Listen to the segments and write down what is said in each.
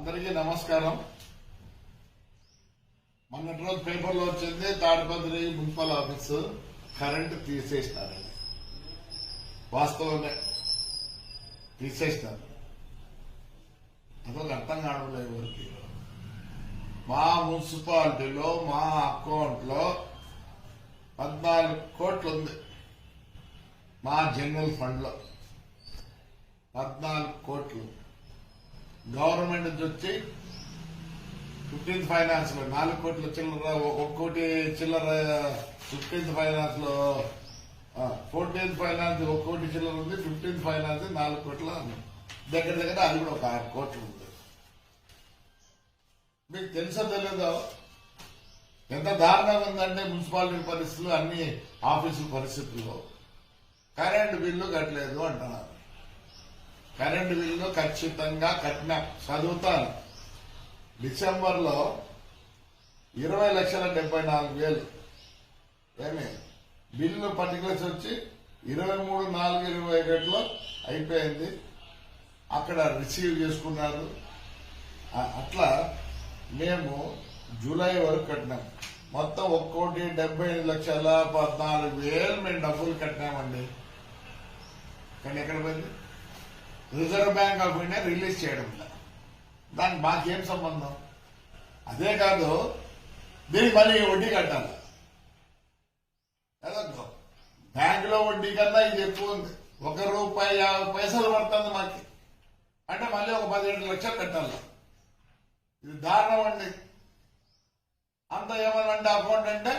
అందరికీ నమస్కారం. మొన్నటి రోజు పేపర్లో వచ్చింది తాడిపత్రి మున్సిపల్ ఆఫీస్ కరెంట్ తీసేసినారండి వాస్తవమే తీసేసినారు. అదొక అర్థం కావడం లేదు ఎవరికి. మా మున్సిపాలిటీలో మా అకౌంట్లో పద్నాలుగు కోట్లు ఉంది. మా జనరల్ ఫండ్లో పద్నాలుగు కోట్లు. గవర్నమెంట్ నుంచి వచ్చి ఫిఫ్టీన్త్ ఫైనాన్స్లో నాలుగు కోట్ల చిల్లర ఒక్కోటి చిల్లర ఫిఫ్టీన్త్ ఫైనాన్స్లో ఫోర్టీన్త్ ఫైనాన్స్ ఒక్కోటి చిల్లర ఉంది ఫిఫ్టీన్త్ ఫైనాన్స్ నాలుగు కోట్ల దగ్గర దగ్గర అది కూడా ఒక ఆరు కోట్లు ఉంది. మీకు తెలుసో తెలియదో ఎంత దారుణంగా ఉందంటే మున్సిపాలిటీ పరిస్థితులు అన్ని ఆఫీసుల పరిస్థితుల్లో. కరెంటు బిల్లు కట్టలేదు అంటున్నారు. కరెంటు బిల్లు ఖచ్చితంగా కట్టిన చదువుతాను. డిసెంబర్లో ఇరవై లక్షల డెబ్బై నాలుగు వేలు. ఏమి? బిల్లు పర్టికులర్స్ వచ్చి ఇరవై మూడు నాలుగు ఇరవై ఒకటిలో అయిపోయింది. అక్కడ రిసీవ్ చేసుకున్నారు. అట్లా మేము జూలై వరకు కట్టినాం. మొత్తం ఒక్కోటి డెబ్బై ఐదు లక్షల పద్నాలుగు వేలు మేము డబ్బులు కట్టినామండి. కానీ ఎక్కడ పోయింది? Reserve bank of India release చేయడం. లేదు దానికి మాకేం సంబంధం? అదే కాదు దీనికి మళ్ళీ వడ్డీ కట్టాలి. బ్యాంకులో వడ్డీ కన్నా ఇది ఎక్కువ ఉంది. ఒక రూపాయి యాభై పైసలు పడుతుంది మాకి. అంటే మళ్ళీ ఒక పదిహేడు లక్షలు కట్టాలి. ఇది దారుణం అండి. అంత ఏమనంటే అకౌంట్ అంటే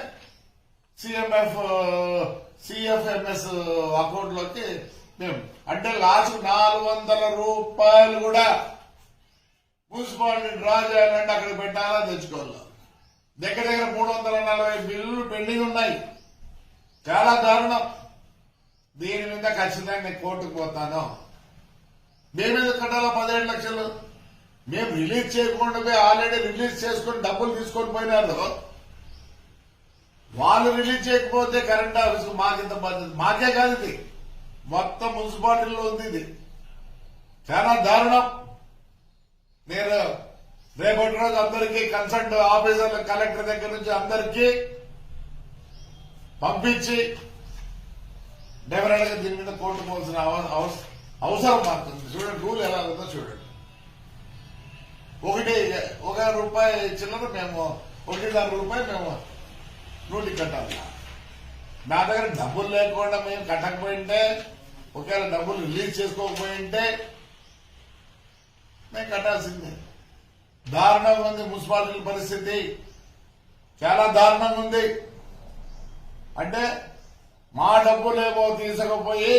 సిఎంఎఫ్ సిఎఫ్ఎంఎస్ అకౌంట్లోకి అంటే లాస్ట్ నాలుగు వందల రూపాయలు కూడా మున్సిపాలిటీ డ్రా చేయాలంటే అక్కడ పెట్టాలా తెచ్చుకోవాలి? దగ్గర దగ్గర మూడు వందల నలభై బిల్లులు పెండింగ్ ఉన్నాయి. చాలా దారుణం. దీని మీద ఖచ్చితంగా నేను కోర్టుకు పోతాను. మేము మీద కట్టాలా పదిహేడు లక్షలు? మేము రిలీజ్ చేయకుండా ఆల్రెడీ రిలీజ్ చేసుకొని డబ్బులు తీసుకొని పోయినారు. వాళ్ళు రిలీజ్ చేయకపోతే కరెంట్ ఆఫీస్ మాకింత బాధ్యత మాకే కాదు ఇది. మొత్తం మున్సిపాలిటీలో ఉంది ఇది. చాలా దారుణం. నేను రేపటి రోజు అందరికీ కన్సల్ట్ ఆఫీసర్ల కలెక్టర్ దగ్గర నుంచి అందరికీ పంపించి డెఫినెట్గా దీని మీద కోర్టు పోవాల్సిన అవ- అవసరం మారుతుంది చూడండి రూల్ ఎలా ఉందో చూడండి. ఒకటి ఒక రూపాయి చిల్లర మేము ఒకటిన్నర రూపాయి మేము నూటి కట్టాలి. నా దగ్గర డబ్బులు లేకుండా మేము కట్టకపోయింటే ఒకవేళ డబ్బులు రిలీజ్ చేసుకోకపోయింటే మేము కట్టాల్సిందే. దారుణంగా ఉంది మున్సిపాలిటీ పరిస్థితి. చాలా దారుణంగా ఉంది. అంటే మా డబ్బులేమో తీసుకపోయి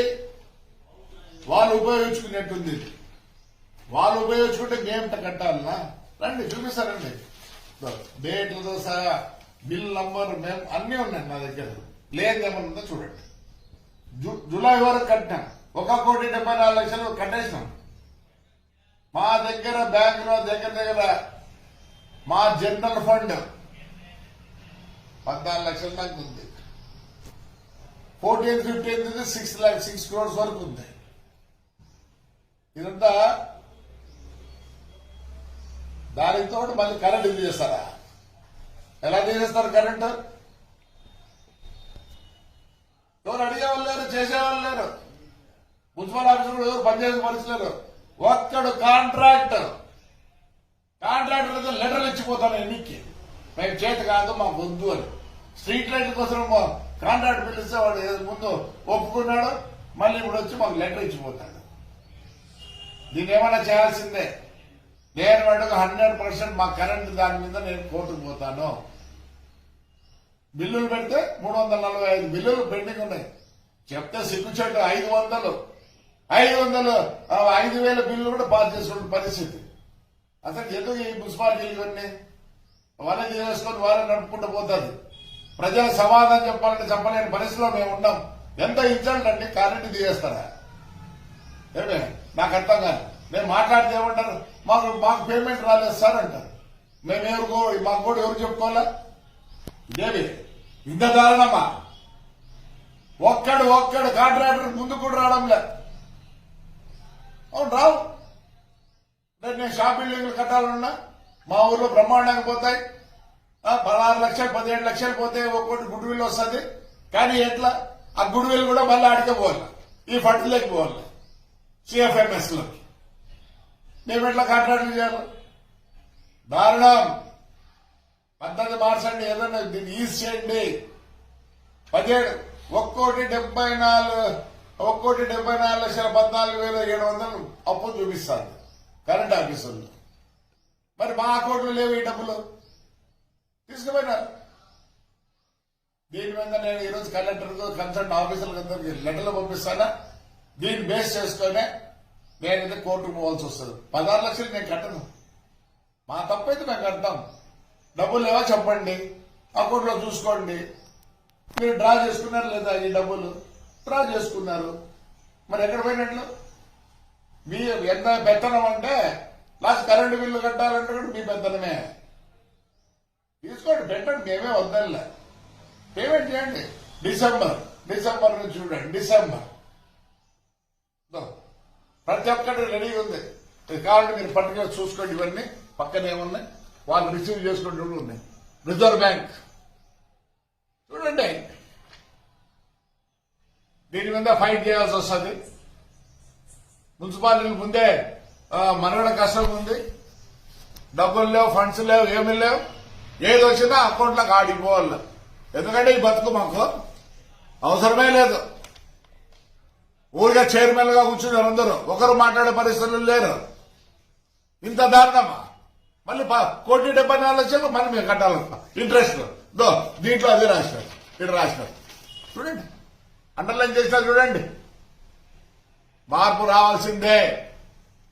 వాళ్ళు ఉపయోగించుకునేట్టుంది. వాళ్ళు ఉపయోగించుకుంటే మేము కట్టాలనా? రండి చూపిస్తారండి డేట్లతో సహా బిల్ నంబర్ మేము అన్నీ ఉన్నాయి నా దగ్గర. లేదేమన్నా ఉందో చూడండి. జూలై వరకు కట్టినాం. ఒక కోటి డెబ్బై నాలుగు లక్షలు కట్టేసినాం. మా దగ్గర బ్యాంకులో దగ్గర దగ్గర మా జనరల్ ఫండ్ పద్నాలుగు లక్షల దాకా ఉంది. Fourteen fifteen six lakh six crores వరకు ఉంది. ఇదంతా దానితో మళ్ళీ కరెంట్ ఇది చేస్తారా? ఎలా తీసేస్తారు కరెంట్? వాళ్ళు అడిగేవాళ్ళు లేరు చేసేవాళ్ళు లేరు. మున్సిపల్ ఆఫీసర్ ఎవరు పనిచేసే పరిస్థితి లేరు ఒక్కడు కాంట్రాక్టర్. కాంట్రాక్టర్ లెటర్లు ఇచ్చిపోతాను ఎన్నికి మేము చేతి కాదు మా వద్దు అని. స్ట్రీట్ లైట్ కోసం కాంట్రాక్ట్ పిలిస్తే వాడు ఏదో ముందు ఒప్పుకున్నాడు మళ్ళీ ఇప్పుడు వచ్చి మాకు లెటర్ ఇచ్చిపోతాడు. దీన్ని ఏమైనా చేయాల్సిందే. నేను వాడికి హండ్రెడ్ పర్సెంట్ మా కరెంట్ దాని మీద నేను కోర్టుకు పోతాను. బిల్లులు పెడితే మూడు వందల నలభై ఐదు బిల్లులు పెండింగ్ ఉన్నాయి. చెప్తే సిగ్గుచెట్టు ఐదు వందలు. ఐదు వందలు. ఐదు వేల బిల్లు కూడా పాస్ చేసుకున్న పరిస్థితి. అసలు ఎందుకు ఈ మున్సిపాలిటీలు ఇవన్నీ వాళ్ళని చేసుకొని వాళ్ళని నడుపుకుంటూ పోతుంది ప్రజల సమాధానం చెప్పాలంటే చెప్పలేని పరిస్థితిలో మేము ఉన్నాం. ఎంత ఇన్సల్ట్ అండి కరెంట్ తీయేస్తారా ఏమే? నాకు అర్థం కాదు. మేము మాట్లాడితే ఏమంటారు? మాకు మాకు పేమెంట్ రాలేదు సార్ అంటారు. మేము ఎవరికో మాకు కూడా ఎవరు చెప్పుకోవాలా? ఇదేమి ఇంత దారుణమా? ఒక్కడు ఒక్కడు కాంట్రాక్టర్ ముందు కూడా రావడంలే. అవును రావు. నేను షాప్ బిల్డింగ్లు కట్టాలన్నా మా ఊర్లో బ్రహ్మాండంగా పోతాయి. పదహారు లక్షలు పదిహేడు లక్షలు పోతే ఒక్కోటి గుడ్ విల్ వస్తుంది. కానీ ఎట్లా? ఆ గుడ్ విల్ కూడా మళ్ళీ ఆడికే పోవాలి. ఈ ఫండ్లోకి పోవాలి. సిఎఫ్ఎంఎస్లోకి. మేము ఎట్లా కాంట్రాక్ట్లు చేయాలి? దారుణం. పద్ధతి మార్చండి ఏదైనా దీన్ని ఈజ్ చేయండి. పదిహేడు ఒక్కోటి డెబ్బై నాలుగు ఒక్కోటి డెబ్బై నాలుగు లక్షల పద్నాలుగు వేల ఏడు వందలు అప్పు చూపిస్తారు కరెంట్ ఆఫీసుల్లో మరి మా అకౌంట్లో లేవు ఈ డబ్బులు. తీసుకుపోయినారు దీని మీద నేను ఈరోజు కలెక్టర్ కన్సల్ట్ ఆఫీసర్లకు అందరికి లెటర్లు పంపిస్తానా? దీన్ని బేస్ చేసుకొని నేనైతే కోర్టుకు పోవాల్సి వస్తుంది. పదహారు లక్షలు నేను కట్టను. మా తప్పైతే మేము కడతాం. డబ్బులు లేవా చెప్పండి. అకౌంట్లో చూసుకోండి. మీరు డ్రా చేసుకున్నారు లేదా ఈ డబ్బులు? డ్రా చేసుకున్నారు. మరి ఎక్కడ పోయినట్లు? మీ ఎంత పెత్తనం అంటే లాస్ట్ కరెంటు బిల్లు కట్టాలంటే కూడా మీ పెత్తనమే. తీసుకోండి పెట్టండి మేమే వద్దలే పేమెంట్ చేయండి. డిసెంబర్ డిసెంబర్ నుంచి చూడండి డిసెంబర్. ప్రతి ఒక్కటి రెడీగా ఉంది. కావాలంటే మీరు పట్టుకొని చూసుకోండి ఇవన్నీ. పక్కనే ఏమున్నాయి వాళ్ళు రిసీవ్ చేసుకుంటూ ఉన్నాయి. Reserve bank. చూడండి దీని మీద ఫైట్ చేయాల్సి వస్తుంది. మున్సిపాలిటీ ముందే మనగడ కష్టం ఉంది. డబ్బులు లేవు ఫండ్స్ లేవు ఏమీ లేవు. ఏది వచ్చినా అకౌంట్లోకి ఆడిపోవాలి ఎందుకంటే ఈ బతుకు మాకు అవసరమే లేదు. ఊరిగా చైర్మన్గా కూర్చున్నారు అందరూ ఒకరు మాట్లాడే పరిస్థితులు లేరు. ఇంత దారుణమా? మళ్ళీ కోటి డెబ్బై నాలుగు లక్షలు మళ్ళీ మేము కట్టాలి. ఇంట్రెస్ట్. దో దీంట్లో అదే రాసినారు. ఇక్కడ రాసినారు. చూడండి. అండర్లైన్ చేసినారు చూడండి. మార్పు రావాల్సిందే.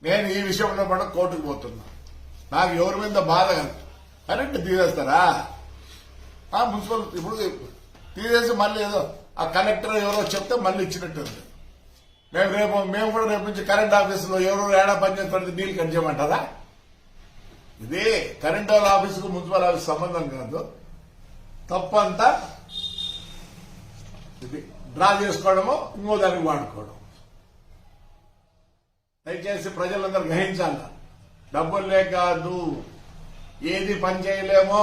నేను ఈ విషయంలో కూడా కోర్టుకు పోతున్నా. నాకు ఎవరి మీద బాధ కరెంట్ తీసేస్తారా? ఆ మున్సిపల్ ఇప్పుడు తీసేసి మళ్ళీ ఏదో ఆ కలెక్టర్ ఎవరో చెప్తే మళ్ళీ ఇచ్చినట్టుంది మేము రేపు మేము కూడా రేపు నుంచి కరెంట్ ఆఫీసులో ఎవరు ఏడా పనిచేస్తుంది నీళ్ళు కట్ చేయమంటారా? ఇది కరెంట్ వాళ్ళ ఆఫీసుకు మున్సిపల్ ఆఫీస్ సంబంధం కాదు. తప్పంతా ఇది డ్రా చేసుకోవడము ఇంకో దానికి వాడుకోవడం. దయచేసి ప్రజలందరూ గ్రహించాల? డబ్బులు లేక కాదు ఏది పని చేయలేమో.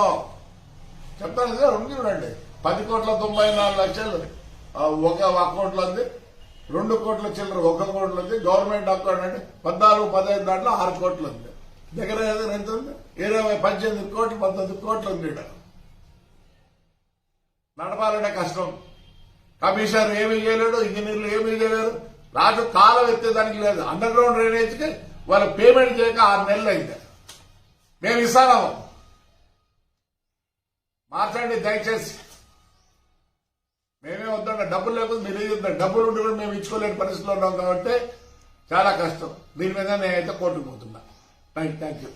చెప్తాను కదా రెండు చూడండి. పది కోట్ల తొంభై నాలుగు లక్షలు. ఒక అకౌంట్లో ఉంది. రెండు కోట్ల చిల్లర ఒక కోట్లు ఉంది. గవర్నమెంట్ అకౌంట్ అంటే పద్నాలుగు పదహైదు దాంట్లో ఆరు కోట్లు ఉంది. దగ్గర దగ్గర ఎంత ఉంది? ఇరవై పద్దెనిమిది కోట్లు పంతొమ్మిది కోట్లు ఉంది ఇక్కడ. నడపాలంటే కష్టం. కమిషనర్ ఏమీ చేయలేడు ఇంజనీర్లు ఏమీ చేయలేరు. రాజు కాలం ఎత్తేదానికి లేదు. అండర్ గ్రౌండ్ డ్రైనేజ్కి వాళ్ళు పేమెంట్ చేయక ఆరు నెలలు అయింది. మేము ఇస్తాము మార్చండి దయచేసి. మేమే వద్దండి. డబ్బులు లేకపోతే మీరు ఇద్దాం డబ్బులు ఉండి కూడా మేము ఇచ్చుకోలేని పరిస్థితిలో ఉన్నాం కాబట్టి చాలా కష్టం. దీని మీద నేనైతే కోర్టుకు పోతున్నా. Thank you